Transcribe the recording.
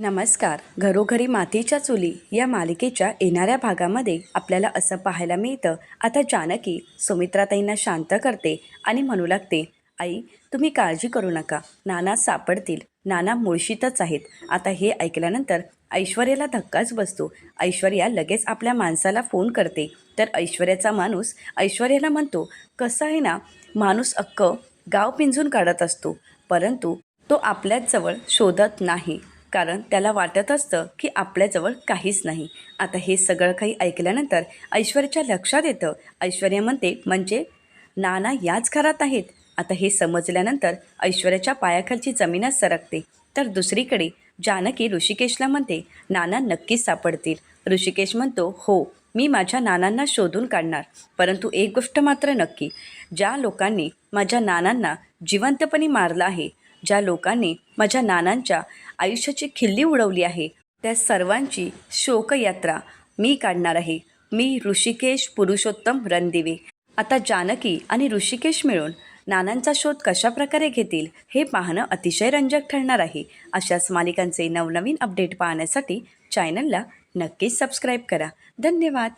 नमस्कार. घरोघरी मातीच्या चुली या मालिकेच्या येणाऱ्या भागामध्ये आपल्याला असं पाहायला मिळतं. आता जानकी सुमित्राताईंना शांत करते आणि म्हणू लागते आई तुम्ही काळजी करू नका. नाना सापडतील. नाना मुळशीतच आहेत. आता हे ऐकल्यानंतर ऐश्वर्याला धक्काच बसतो. ऐश्वर्या लगेच आपल्या माणसाला फोन करते. तर ऐश्वर्याचा माणूस ऐश्वर्याला म्हणतो कसं आहे ना माणूस अक्क गाव पिंजून काढत असतो. परंतु तो आपल्याच जवळ शोधत नाही. कारण त्याला वाटत असतं की आपल्याजवळ काहीच नाही. आता हे सगळं काही ऐकल्यानंतर ऐश्वर्याच्या लक्षात येतं. ऐश्वर्या म्हणते म्हणजे नाना याच घरात आहेत. आता हे समजल्यानंतर ऐश्वर्याच्या पायाखालची जमीनच सरकते. तर दुसरीकडे जानकी ऋषिकेशला म्हणते नाना नक्कीच सापडतील. ऋषिकेश म्हणतो हो मी माझ्या नानांना शोधून काढणार. परंतु एक गोष्ट मात्र नक्की ज्या लोकांनी माझ्या नानांना जिवंतपणी मारलं आहे ज्या लोकांनी माझ्या नानांच्या आयुष्याची खिल्ली उडवली आहे त्या सर्वांची शोकयात्रा मी काढणार आहे. मी ऋषिकेश पुरुषोत्तम रणदिवे. आता जानकी आणि ऋषिकेश मिळून नानांचा शोध कशा प्रकारे घेतील हे पाहणं अतिशय रंजक ठरणार आहे. अशाच मालिकांचे नवनवीन अपडेट पाहण्यासाठी चॅनलला नक्कीच सबस्क्राईब करा. धन्यवाद.